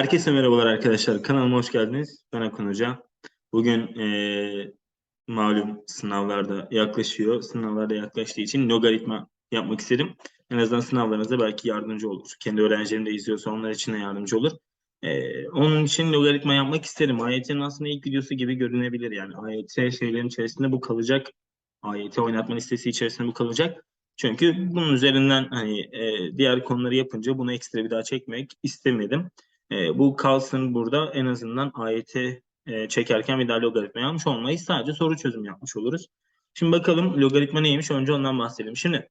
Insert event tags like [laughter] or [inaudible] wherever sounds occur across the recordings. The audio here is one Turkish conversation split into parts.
Herkese merhabalar arkadaşlar. Kanalıma hoş geldiniz. Ben Akın Hoca. Bugün eee, malum sınavlarda yaklaşıyor. Sınavlarda yaklaştığı için logaritma yapmak istedim. En azından sınavlarınızda belki yardımcı olur. Kendi öğrencilerim de izliyorsa onlar için de yardımcı olur. Eee, onun için logaritma yapmak isterim. AYT'nin aslında ilk videosu gibi görünebilir. Yani AYT şeylerin içerisinde bu kalacak. AYT oynatma listesi içerisinde bu kalacak. Çünkü bunun üzerinden hani eee, diğer konuları yapınca bunu ekstra bir daha çekmek istemedim. E, bu kalsın burada en azından AYT e, çekerken bir daha logaritma yapmış olmayız. Sadece soru çözüm yapmış oluruz. Şimdi bakalım logaritma neymiş? Önce ondan bahsedelim. Şimdi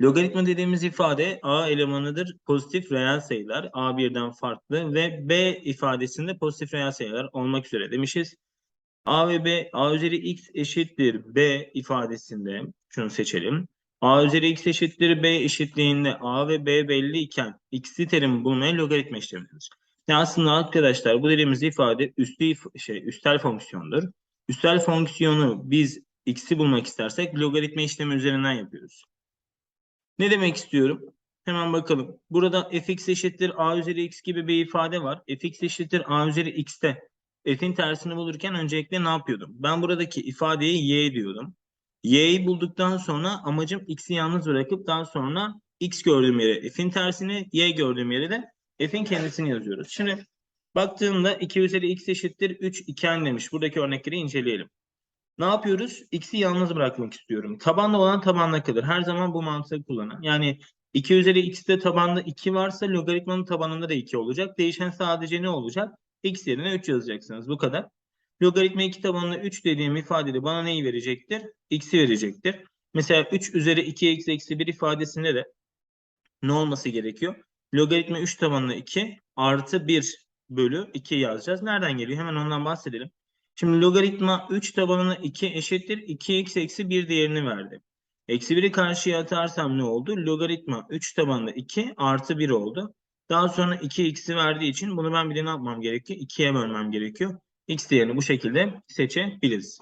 logaritma dediğimiz ifade A elemanıdır pozitif reel sayılar A birden farklı ve B ifadesinde pozitif reel sayılar olmak üzere demişiz. A ve B A üzeri x eşittir B ifadesinde şunu seçelim. A üzeri x eşittir B eşitliğinde A ve B belli iken x'li terimi bulmaya logaritma işlemidir. Yani aslında arkadaşlar bu dediğimiz ifade üslü if- şey üstel fonksiyondur. Üstel fonksiyonu biz x'i bulmak istersek logaritma işlemi üzerinden yapıyoruz. Ne demek istiyorum? Hemen bakalım. Burada fx eşittir a üzeri x gibi bir ifade var. fx eşittir a üzeri x'te f'in tersini bulurken öncelikle ne yapıyordum? Ben buradaki ifadeye y diyordum. Y'yi bulduktan sonra amacım x'i yalnız bırakıp daha sonra x gördüğüm yere f'in tersini, y gördüğüm yere de f'in kendisini yazıyoruz. Şimdi baktığımda 2 üzeri x eşittir 3 iken demiş. Buradaki örnekleri inceleyelim. Ne yapıyoruz? X'i yalnız bırakmak istiyorum. Tabanda olan tabanla kalır. Her zaman bu mantığı kullanın. Yani 2 üzeri x'te tabanda 2 varsa logaritmanın tabanında da 2 olacak. Değişen sadece ne olacak? x yerine 3 yazacaksınız. Bu kadar. Logaritma 2 tabanında 3 dediğim ifadede bana neyi verecektir? x'i verecektir. Mesela 3 üzeri 2x eksi 1 ifadesinde de ne olması gerekiyor? Logaritma 3 tabanında 2 artı 1 bölü 2 yazacağız. Nereden geliyor? Hemen ondan bahsedelim. Şimdi logaritma 3 tabanına 2 eşittir. 2x eksi 1 değerini verdi. Eksi 1'i karşıya atarsam ne oldu? Logaritma 3 tabanında 2 artı 1 oldu. Daha sonra 2x'i verdiği için bunu ben bir de ne yapmam gerekiyor? 2'ye bölmem gerekiyor. X değerini bu şekilde seçebiliriz.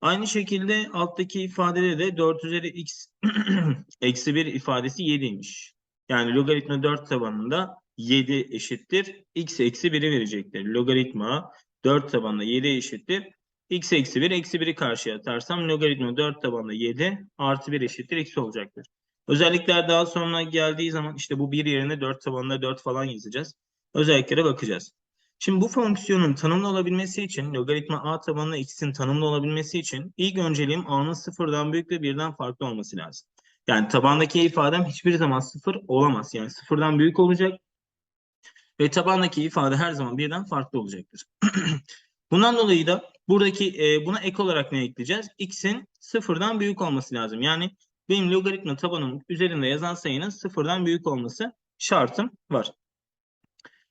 Aynı şekilde alttaki ifadede de 4 üzeri x [clears throat] eksi 1 ifadesi 7'ymiş. Yani logaritma 4 tabanında 7 eşittir. x eksi 1'i verecektir. Logaritma 4 tabanında 7 eşittir. x eksi 1 eksi 1'i karşıya atarsam logaritma 4 tabanında 7 artı 1 eşittir x olacaktır. Özellikler daha sonra geldiği zaman işte bu 1 yerine 4 tabanında 4 falan yazacağız. Özelliklere bakacağız. Şimdi bu fonksiyonun tanımlı olabilmesi için logaritma a tabanında x'in tanımlı olabilmesi için ilk önceliğim a'nın sıfırdan büyük ve birden farklı olması lazım. Yani tabandaki ifadem hiçbir zaman sıfır olamaz. Yani sıfırdan büyük olacak ve tabandaki ifade her zaman birden farklı olacaktır. [clears throat] Bundan dolayı da buradaki e, buna ek olarak ne ekleyeceğiz? x'in sıfırdan büyük olması lazım. Yani benim logaritma tabanım üzerinde yazan sayının sıfırdan büyük olması şartım var.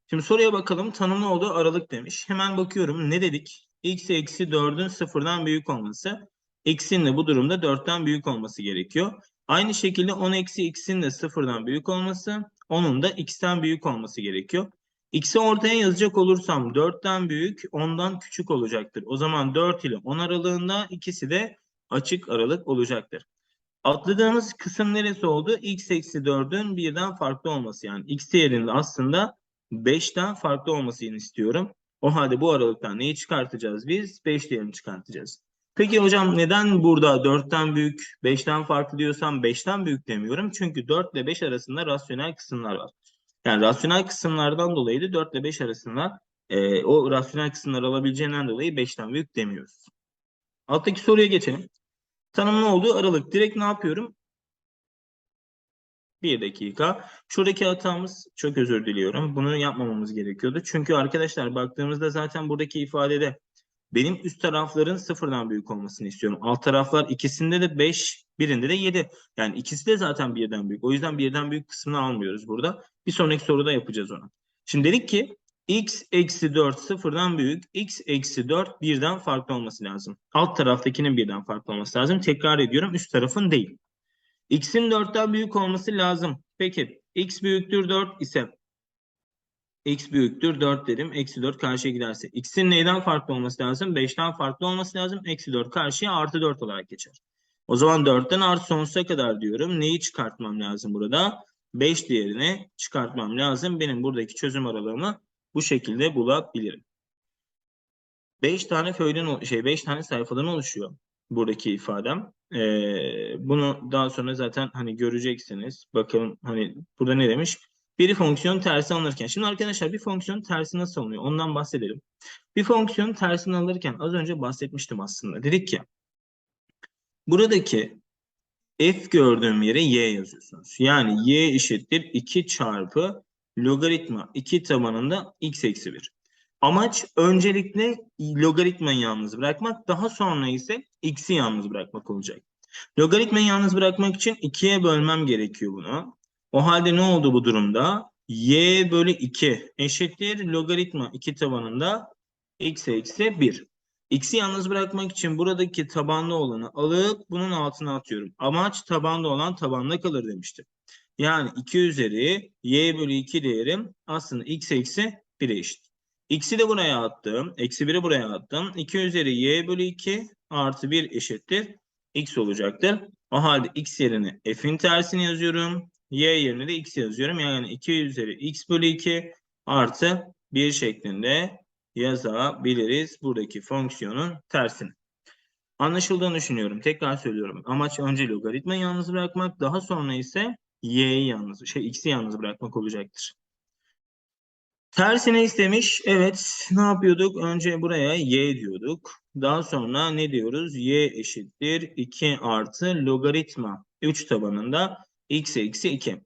Şimdi soruya bakalım. Tanımlı olduğu aralık demiş. Hemen bakıyorum. Ne dedik? x eksi 4'ün sıfırdan büyük olması. x'in de bu durumda 4'ten büyük olması gerekiyor. Aynı şekilde 10 eksi x'in de sıfırdan büyük olması. Onun da x'ten büyük olması gerekiyor. X'i ortaya yazacak olursam 4'ten büyük 10'dan küçük olacaktır. O zaman 4 ile 10 aralığında ikisi de açık aralık olacaktır. Atladığımız kısım neresi oldu? x eksi 4'ün birden farklı olması. Yani x değerinde aslında 5'ten farklı olmasını istiyorum. O halde bu aralıktan neyi çıkartacağız biz? 5 değerini çıkartacağız. Peki hocam neden burada 4'ten büyük, 5'ten farklı diyorsam 5'ten büyük demiyorum? Çünkü 4 ile 5 arasında rasyonel kısımlar var. Yani rasyonel kısımlardan dolayı da 4 ile 5 arasında e, o rasyonel kısımları alabileceğinden dolayı 5'ten büyük demiyoruz. Alttaki soruya geçelim. Tanımlı olduğu aralık. Direkt ne yapıyorum? Bir dakika. Şuradaki hatamız çok özür diliyorum. Bunu yapmamamız gerekiyordu. Çünkü arkadaşlar baktığımızda zaten buradaki ifadede benim üst tarafların sıfırdan büyük olmasını istiyorum. Alt taraflar ikisinde de 5, birinde de 7. Yani ikisi de zaten birden büyük. O yüzden birden büyük kısmını almıyoruz burada. Bir sonraki soruda yapacağız onu. Şimdi dedik ki x eksi 4 sıfırdan büyük, x eksi 4 birden farklı olması lazım. Alt taraftakinin birden farklı olması lazım. Tekrar ediyorum üst tarafın değil. X'in 4'ten büyük olması lazım. Peki x büyüktür 4 ise x büyüktür 4 dedim. Eksi 4 karşıya giderse. x'in neyden farklı olması lazım? 5'ten farklı olması lazım. Eksi 4 karşıya artı 4 olarak geçer. O zaman 4'ten artı sonsuza kadar diyorum. Neyi çıkartmam lazım burada? 5 değerini çıkartmam lazım. Benim buradaki çözüm aralığımı bu şekilde bulabilirim. 5 tane föyden şey 5 tane sayfadan oluşuyor buradaki ifadem. Ee, bunu daha sonra zaten hani göreceksiniz. Bakalım hani burada ne demiş? Bir fonksiyon tersi alınırken. Şimdi arkadaşlar bir fonksiyon tersi nasıl alınıyor? Ondan bahsedelim. Bir fonksiyon tersini alırken az önce bahsetmiştim aslında. Dedik ki buradaki f gördüğüm yere y yazıyorsunuz. Yani y eşittir 2 çarpı logaritma 2 tabanında x eksi 1. Amaç öncelikle logaritmayı yalnız bırakmak, daha sonra ise x'i yalnız bırakmak olacak. Logaritmayı yalnız bırakmak için 2'ye bölmem gerekiyor bunu. O halde ne oldu bu durumda? y bölü 2 eşittir logaritma 2 tabanında x eksi 1. X'i yalnız bırakmak için buradaki tabanda olanı alıp bunun altına atıyorum. Amaç tabanda olan tabanda kalır demiştim. Yani 2 üzeri y bölü 2 değerim aslında x eksi 1'e eşit. X'i de buraya attım. Eksi 1'i buraya attım. 2 üzeri y bölü 2 artı 1 eşittir. X olacaktır. O halde x yerine f'in tersini yazıyorum. Y yerine de x yazıyorum. Yani 2 üzeri x bölü 2 artı 1 şeklinde yazabiliriz buradaki fonksiyonun tersini. Anlaşıldığını düşünüyorum. Tekrar söylüyorum. Amaç önce logaritmayı yalnız bırakmak, daha sonra ise y'yi yalnız, şey x'i yalnız bırakmak olacaktır. Tersine istemiş. Evet, ne yapıyorduk? Önce buraya y diyorduk. Daha sonra ne diyoruz? y eşittir 2 artı logaritma 3 tabanında x eksi 2.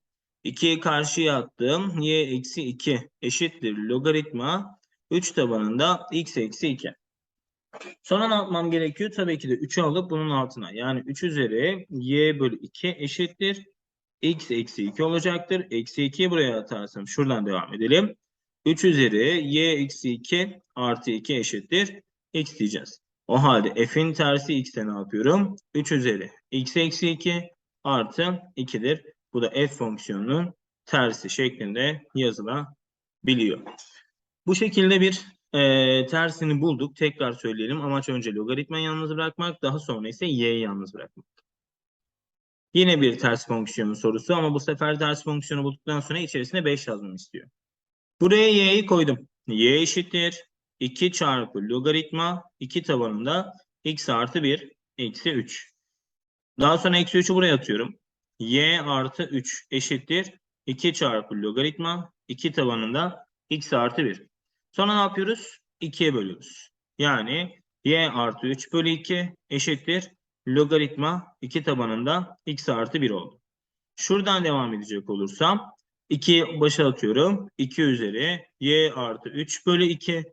2'yi karşıya attım. y eksi 2 eşittir logaritma 3 tabanında x eksi 2. Sonra ne yapmam gerekiyor? Tabii ki de 3'ü alıp bunun altına. Yani 3 üzeri y bölü 2 eşittir. x eksi 2 olacaktır. Eksi 2'yi buraya atarsam şuradan devam edelim. 3 üzeri y eksi 2 artı 2 eşittir. x diyeceğiz. O halde f'in tersi x'e ne yapıyorum? 3 üzeri x eksi 2 artı 2'dir. Bu da f fonksiyonunun tersi şeklinde yazılabiliyor. Bu şekilde bir e, tersini bulduk. Tekrar söyleyelim. Amaç önce logaritmayı yalnız bırakmak, daha sonra ise y'yi yalnız bırakmak. Yine bir ters fonksiyon sorusu ama bu sefer ters fonksiyonu bulduktan sonra içerisine 5 yazmamı istiyor. Buraya y'yi koydum. y eşittir 2 çarpı logaritma 2 tabanında x artı 1 eksi 3. Daha sonra eksi 3'ü buraya atıyorum. y artı 3 eşittir 2 çarpı logaritma 2 tabanında x artı 1. Sonra ne yapıyoruz? 2'ye bölüyoruz. Yani y artı 3 bölü 2 eşittir logaritma 2 tabanında x artı 1 oldu. Şuradan devam edecek olursam 2 başa atıyorum. 2 üzeri y artı 3 bölü 2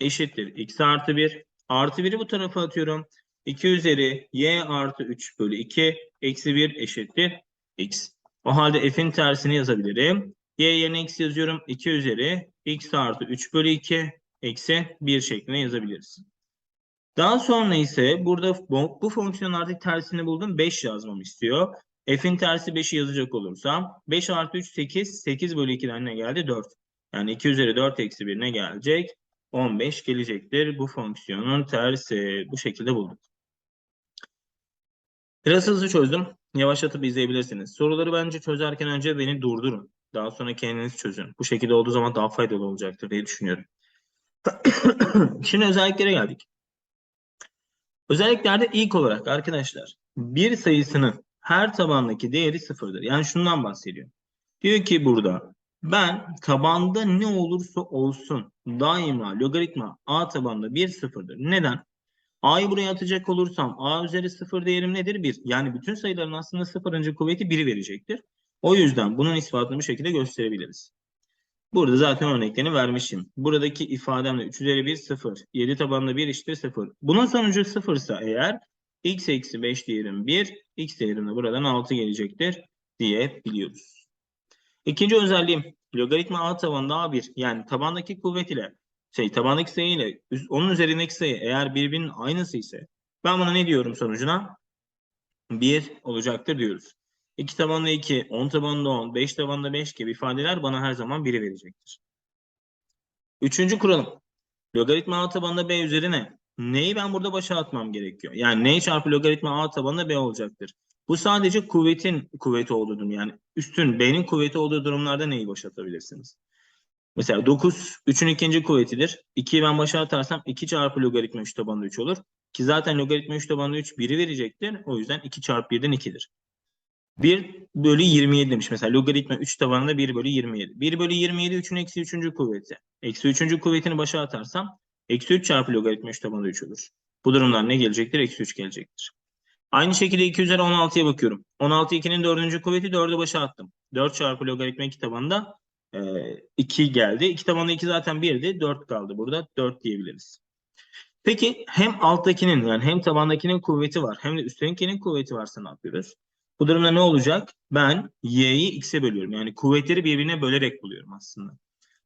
eşittir x artı 1. Artı 1'i bu tarafa atıyorum. 2 üzeri y artı 3 bölü 2 eksi 1 eşittir x. O halde f'in tersini yazabilirim. y yerine x yazıyorum. 2 üzeri x artı 3 bölü 2 eksi 1 şeklinde yazabiliriz. Daha sonra ise burada bu, fonksiyonun artık tersini buldum. 5 yazmamı istiyor. F'in tersi 5'i yazacak olursam 5 artı 3 8. 8 bölü 2'den ne geldi? 4. Yani 2 üzeri 4 eksi 1 ne gelecek? 15 gelecektir. Bu fonksiyonun tersi. Bu şekilde bulduk. Biraz hızlı çözdüm. Yavaşlatıp izleyebilirsiniz. Soruları bence çözerken önce beni durdurun. Daha sonra kendiniz çözün. Bu şekilde olduğu zaman daha faydalı olacaktır diye düşünüyorum. [coughs] Şimdi özelliklere geldik. Özelliklerde ilk olarak arkadaşlar bir sayısının her tabandaki değeri sıfırdır. Yani şundan bahsediyor. Diyor ki burada ben tabanda ne olursa olsun daima logaritma a tabanda 1 sıfırdır. Neden? a'yı buraya atacak olursam a üzeri sıfır değerim nedir? 1. Yani bütün sayıların aslında sıfırıncı kuvveti 1'i verecektir. O yüzden bunun ispatını bu şekilde gösterebiliriz. Burada zaten örneklerini vermişim. Buradaki ifademle 3 üzeri 1 0. 7 tabanında 1 eşittir 0. Bunun sonucu 0 ise eğer x eksi 5 değerim 1, x değerim de buradan 6 gelecektir diyebiliyoruz. İkinci özelliğim logaritma a tabanında a1 yani tabandaki kuvvet ile şey tabandaki sayı ile onun üzerindeki sayı eğer birbirinin aynısı ise ben buna ne diyorum sonucuna? 1 olacaktır diyoruz. 2 tabanında 2, 10 tabanında 10, 5 tabanında 5 gibi ifadeler bana her zaman 1'i verecektir. Üçüncü kuralım. Logaritma a tabanında b üzerine neyi ben burada başa atmam gerekiyor? Yani n çarpı logaritma a tabanında b olacaktır. Bu sadece kuvvetin kuvveti olduğu durum. Yani üstün B'nin kuvveti olduğu durumlarda neyi boşaltabilirsiniz? Mesela 9 3'ün ikinci kuvvetidir. 2'yi ben başa atarsam 2 çarpı logaritma 3 tabanında 3 olur. Ki zaten logaritma 3 tabanında 3 1'i verecektir. O yüzden 2 çarpı 1'den 2'dir. 1 bölü 27 demiş. Mesela logaritma 3 tabanında 1 bölü 27. 1 bölü 27 3'ün eksi 3. kuvveti. Eksi 3. kuvvetini başa atarsam eksi 3 çarpı logaritma 3 tabanında 3 olur. Bu durumdan ne gelecektir? Eksi 3 gelecektir. Aynı şekilde 2 üzeri 16'ya bakıyorum. 16 2'nin 4. kuvveti 4'ü başa attım. 4 çarpı logaritma 2 tabanında e, 2 geldi. 2 tabanında 2 zaten 1'di. 4 kaldı burada. 4 diyebiliriz. Peki hem alttakinin yani hem tabandakinin kuvveti var hem de üsttekinin kuvveti varsa ne yapıyoruz? Bu durumda ne olacak? Ben y'yi x'e bölüyorum. Yani kuvvetleri birbirine bölerek buluyorum aslında.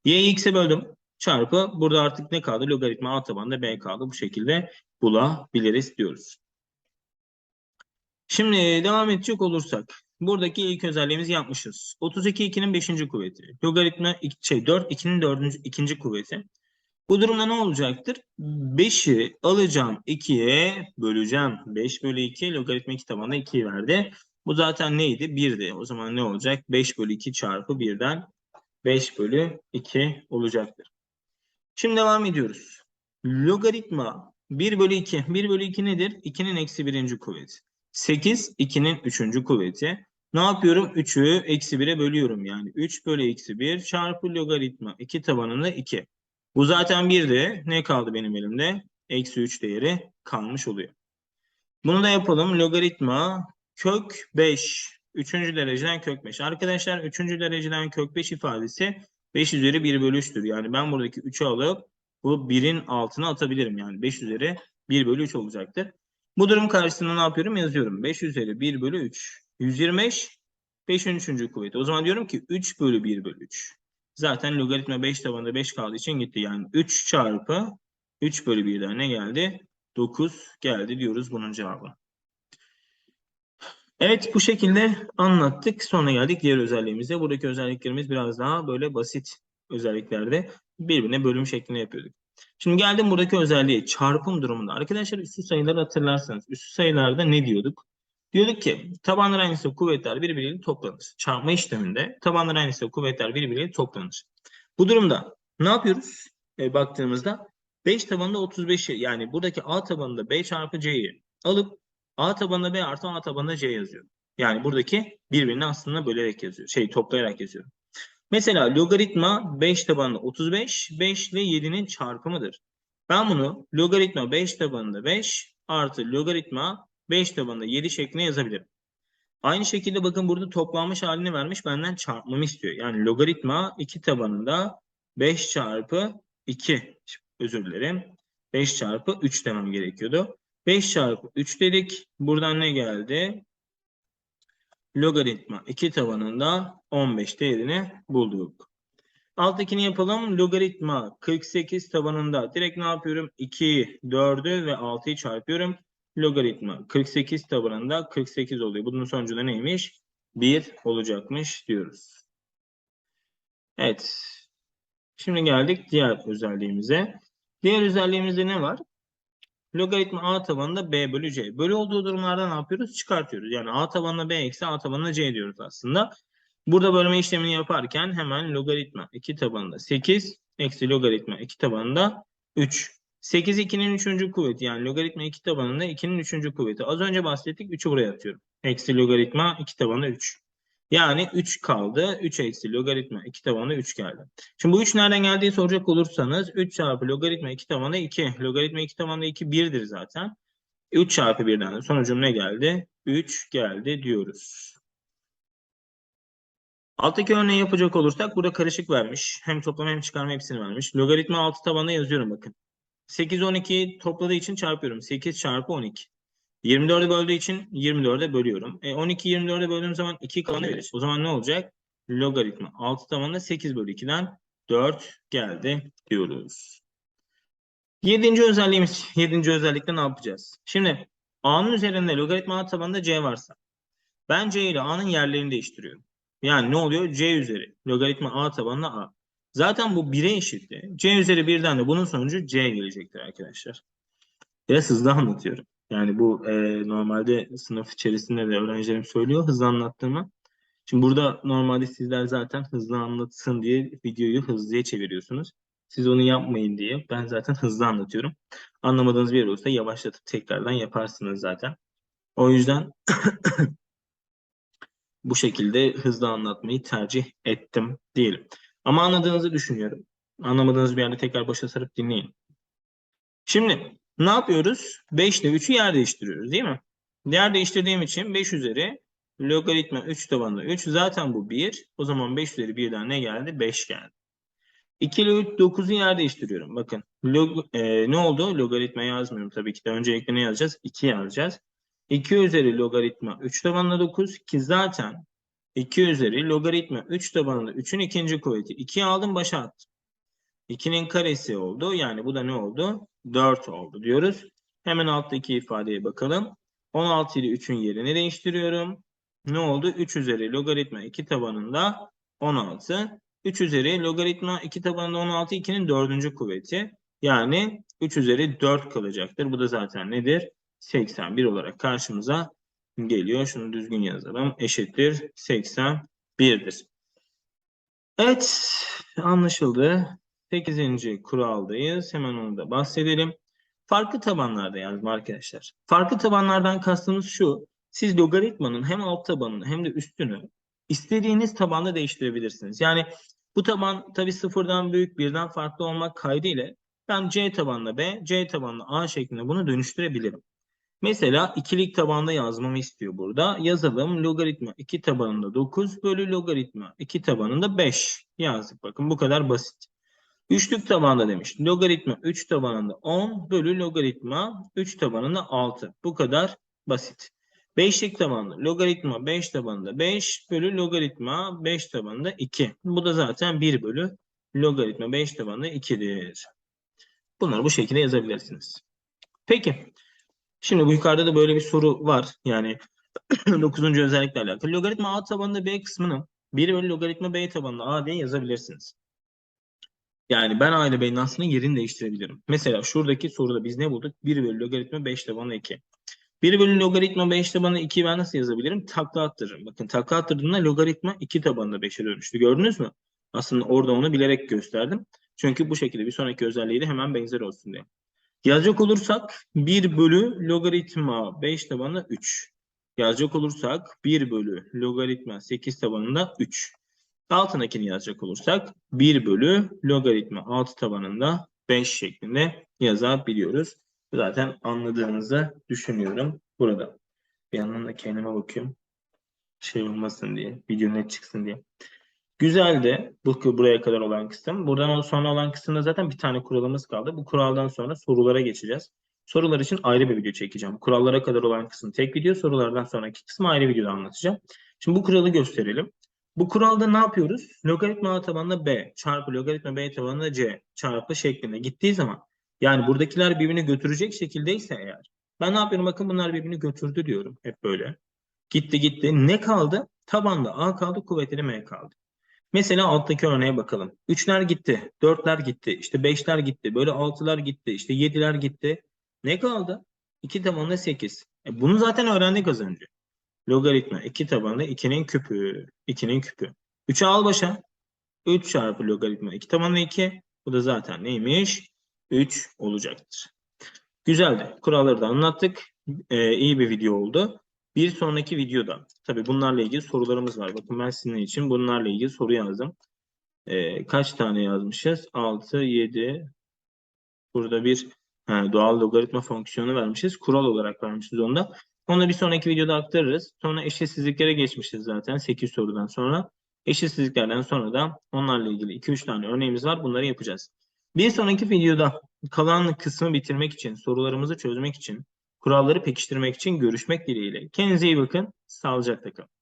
y'yi x'e böldüm. Çarpı burada artık ne kaldı? Logaritma a tabanında b kaldı. Bu şekilde bulabiliriz diyoruz. Şimdi devam edecek olursak. Buradaki ilk özelliğimizi yapmışız. 32 2'nin 5. kuvveti. Logaritma şey 4 2'nin 4. ikinci kuvveti. Bu durumda ne olacaktır? 5'i alacağım 2'ye böleceğim. 5 bölü 2 logaritma 2 tabanında 2'yi verdi. Bu zaten neydi? 1'di. O zaman ne olacak? 5 bölü 2 çarpı 1'den 5 bölü 2 olacaktır. Şimdi devam ediyoruz. Logaritma 1 bölü 2. 1 bölü 2 nedir? 2'nin eksi 1. kuvveti. 8 2'nin 3. kuvveti. Ne yapıyorum? 3'ü eksi 1'e bölüyorum. Yani 3 bölü eksi 1 çarpı logaritma 2 tabanında 2. Bu zaten 1'di. Ne kaldı benim elimde? Eksi 3 değeri kalmış oluyor. Bunu da yapalım. Logaritma kök 5. Üçüncü dereceden kök 5. Arkadaşlar üçüncü dereceden kök 5 ifadesi 5 üzeri 1 bölü 3'tür. Yani ben buradaki 3'ü alıp bu 1'in altına atabilirim. Yani 5 üzeri 1 bölü 3 olacaktır. Bu durum karşısında ne yapıyorum? Yazıyorum. 5 üzeri 1 bölü 3. 125 5'in 3. kuvveti. O zaman diyorum ki 3 bölü 1 bölü 3. Zaten logaritma 5 tabanında 5 kaldığı için gitti. Yani 3 çarpı 3 bölü 1'den ne geldi? 9 geldi diyoruz bunun cevabı. Evet bu şekilde anlattık. Sonra geldik diğer özelliğimize. Buradaki özelliklerimiz biraz daha böyle basit özelliklerde birbirine bölüm şeklinde yapıyorduk. Şimdi geldim buradaki özelliğe çarpım durumunda. Arkadaşlar üstü sayıları hatırlarsanız üstü sayılarda ne diyorduk? Diyorduk ki tabanlar aynısı kuvvetler birbiriyle toplanır. Çarpma işleminde tabanlar aynısı kuvvetler birbiriyle toplanır. Bu durumda ne yapıyoruz? E, baktığımızda 5 tabanında 35'i yani buradaki A tabanında B çarpı C'yi alıp A tabanında B artı A tabanında C yazıyorum. Yani buradaki birbirini aslında bölerek yazıyor. Şey toplayarak yazıyorum. Mesela logaritma 5 tabanında 35, 5 ile 7'nin çarpımıdır. Ben bunu logaritma 5 tabanında 5 artı logaritma 5 tabanında 7 şeklinde yazabilirim. Aynı şekilde bakın burada toplanmış halini vermiş benden çarpmamı istiyor. Yani logaritma 2 tabanında 5 çarpı 2 özür dilerim. 5 çarpı 3 demem gerekiyordu. 5 çarpı 3 dedik. Buradan ne geldi? Logaritma 2 tabanında 15 değerini bulduk. Alttakini yapalım. Logaritma 48 tabanında direkt ne yapıyorum? 2'yi, 4'ü ve 6'yı çarpıyorum. Logaritma 48 tabanında 48 oluyor. Bunun sonucu da neymiş? 1 olacakmış diyoruz. Evet. Şimdi geldik diğer özelliğimize. Diğer özelliğimizde ne var? Logaritma a tabanında b bölü c. Bölü olduğu durumlarda ne yapıyoruz? Çıkartıyoruz. Yani a tabanında b eksi a tabanında c diyoruz aslında. Burada bölme işlemini yaparken hemen logaritma 2 tabanında 8 eksi logaritma 2 tabanında 3. 8 2'nin 3. kuvveti yani logaritma 2 tabanında 2'nin 3. kuvveti. Az önce bahsettik 3'ü buraya atıyorum. Eksi logaritma 2 tabanında 3. Yani 3 kaldı. 3 eksi logaritma 2 tabanında 3 geldi. Şimdi bu 3 nereden geldiği soracak olursanız 3 çarpı logaritma 2 tabanında 2. Logaritma 2 tabanında 2 1'dir zaten. 3 çarpı 1'den de sonucum ne geldi? 3 geldi diyoruz. Alttaki örneği yapacak olursak burada karışık vermiş. Hem toplama hem çıkarma hepsini vermiş. Logaritma 6 tabanında yazıyorum bakın. 8 12'yi topladığı için çarpıyorum. 8 çarpı 12. 24'e böldüğü için 24'e bölüyorum. E 12 24'e böldüğüm zaman 2 kalanı verir. O zaman ne olacak? Logaritma 6 tabanında 8 bölü 2'den 4 geldi diyoruz. Yedinci özelliğimiz. Yedinci özellikte ne yapacağız? Şimdi A'nın üzerinde logaritma A tabanında C varsa ben C ile A'nın yerlerini değiştiriyorum. Yani ne oluyor? C üzeri logaritma A tabanında A. Zaten bu 1'e eşitti. C üzeri 1'den de bunun sonucu C gelecektir arkadaşlar. Biraz hızlı anlatıyorum. Yani bu e, normalde sınıf içerisinde de öğrencilerim söylüyor hızlı anlattığımı. Şimdi burada normalde sizler zaten hızlı anlatsın diye videoyu hızlıya çeviriyorsunuz. Siz onu yapmayın diye ben zaten hızlı anlatıyorum. Anlamadığınız bir yer olursa yavaşlatıp tekrardan yaparsınız zaten. O yüzden [coughs] bu şekilde hızlı anlatmayı tercih ettim diyelim. Ama anladığınızı düşünüyorum. Anlamadığınız bir yerde tekrar başa sarıp dinleyin. Şimdi ne yapıyoruz? 5 ile 3'ü yer değiştiriyoruz değil mi? Yer değiştirdiğim için 5 üzeri logaritma 3 tabanında 3 zaten bu 1. O zaman 5 üzeri 1'den ne geldi? 5 geldi. 2 ile 3 9'u yer değiştiriyorum. Bakın log, e, ne oldu? Logaritma yazmıyorum tabii ki de. Öncelikle ne yazacağız? 2 yazacağız. 2 üzeri logaritma 3 tabanında 9 ki zaten 2 üzeri logaritma 3 tabanında 3'ün ikinci kuvveti. 2'yi aldım başa attım. 2'nin karesi oldu. Yani bu da ne oldu? 4 oldu diyoruz. Hemen alttaki ifadeye bakalım. 16 ile 3'ün yerini değiştiriyorum. Ne oldu? 3 üzeri logaritma 2 tabanında 16. 3 üzeri logaritma 2 tabanında 16 2'nin dördüncü kuvveti. Yani 3 üzeri 4 kalacaktır. Bu da zaten nedir? 81 olarak karşımıza geliyor. Şunu düzgün yazalım. Eşittir 81'dir. Evet anlaşıldı. 8. kuraldayız. Hemen onu da bahsedelim. Farklı tabanlarda yazma arkadaşlar. Farklı tabanlardan kastımız şu. Siz logaritmanın hem alt tabanını hem de üstünü istediğiniz tabanda değiştirebilirsiniz. Yani bu taban tabii sıfırdan büyük birden farklı olmak kaydıyla ben C tabanla B, C tabanla A şeklinde bunu dönüştürebilirim. Mesela ikilik tabanda yazmamı istiyor burada. Yazalım logaritma 2 tabanında 9 bölü logaritma 2 tabanında 5 yazdık. Bakın bu kadar basit. Üçlük tabanda demiş. Logaritma 3 tabanında 10 bölü logaritma 3 tabanında 6. Bu kadar basit. Beşlik tabanında logaritma 5 tabanında 5 bölü logaritma 5 tabanında 2. Bu da zaten 1 bölü logaritma 5 tabanında 2'dir. Bunları bu şekilde yazabilirsiniz. Peki. Şimdi bu yukarıda da böyle bir soru var. Yani [clears throat] 9. özellikle alakalı. Logaritma A tabanında B kısmını 1 bölü logaritma B tabanında A diye yazabilirsiniz. Yani ben A ile yerini değiştirebilirim. Mesela şuradaki soruda biz ne bulduk? 1 bölü logaritma 5 tabanı 2. 1 bölü logaritma 5 tabanı 2'yi ben nasıl yazabilirim? Takla attırırım. Bakın takla attırdığımda logaritma 2 tabanında 5'e dönüştü. Gördünüz mü? Aslında orada onu bilerek gösterdim. Çünkü bu şekilde bir sonraki özelliği de hemen benzer olsun diye. Yazacak olursak 1 bölü logaritma 5 tabanında 3. Yazacak olursak 1 bölü logaritma 8 tabanında 3. Altındakini yazacak olursak 1 bölü logaritma 6 tabanında 5 şeklinde yazabiliyoruz. Zaten anladığınızı düşünüyorum burada. Bir yandan da kendime bakıyorum. Şey olmasın diye. Video net çıksın diye. Güzeldi bu buraya kadar olan kısım. Buradan sonra olan kısımda zaten bir tane kuralımız kaldı. Bu kuraldan sonra sorulara geçeceğiz. Sorular için ayrı bir video çekeceğim. Kurallara kadar olan kısım tek video, sorulardan sonraki kısmı ayrı videoda anlatacağım. Şimdi bu kuralı gösterelim. Bu kuralda ne yapıyoruz? Logaritma A tabanında B çarpı logaritma B tabanında C çarpı şeklinde gittiği zaman yani buradakiler birbirini götürecek şekildeyse eğer ben ne yapıyorum? Bakın bunlar birbirini götürdü diyorum. Hep böyle. Gitti gitti. Ne kaldı? Tabanda A kaldı, kuvvetli M kaldı. Mesela alttaki örneğe bakalım. Üçler gitti, dörtler gitti, işte beşler gitti, böyle altılar gitti, işte yediler gitti. Ne kaldı? 2 tabanında 8. E bunu zaten öğrendik az önce. Logaritma 2 tabanında 2'nin küpü. 2'nin küpü. 3'ü al başa. 3 çarpı logaritma 2 tabanında 2. Bu da zaten neymiş? 3 olacaktır. Güzeldi. Kuralları da anlattık. Ee, iyi bir video oldu. Bir sonraki videoda tabii bunlarla ilgili sorularımız var. Bakın ben sizin için bunlarla ilgili soru yazdım. Ee, kaç tane yazmışız? 6, 7. Burada bir he, doğal logaritma fonksiyonu vermişiz. Kural olarak vermişiz onda. Onu bir sonraki videoda aktarırız. Sonra eşitsizliklere geçmişiz zaten 8 sorudan sonra. Eşitsizliklerden sonra da onlarla ilgili 2-3 tane örneğimiz var. Bunları yapacağız. Bir sonraki videoda kalan kısmı bitirmek için, sorularımızı çözmek için, kuralları pekiştirmek için görüşmek dileğiyle. Kendinize iyi bakın. Sağlıcakla kalın.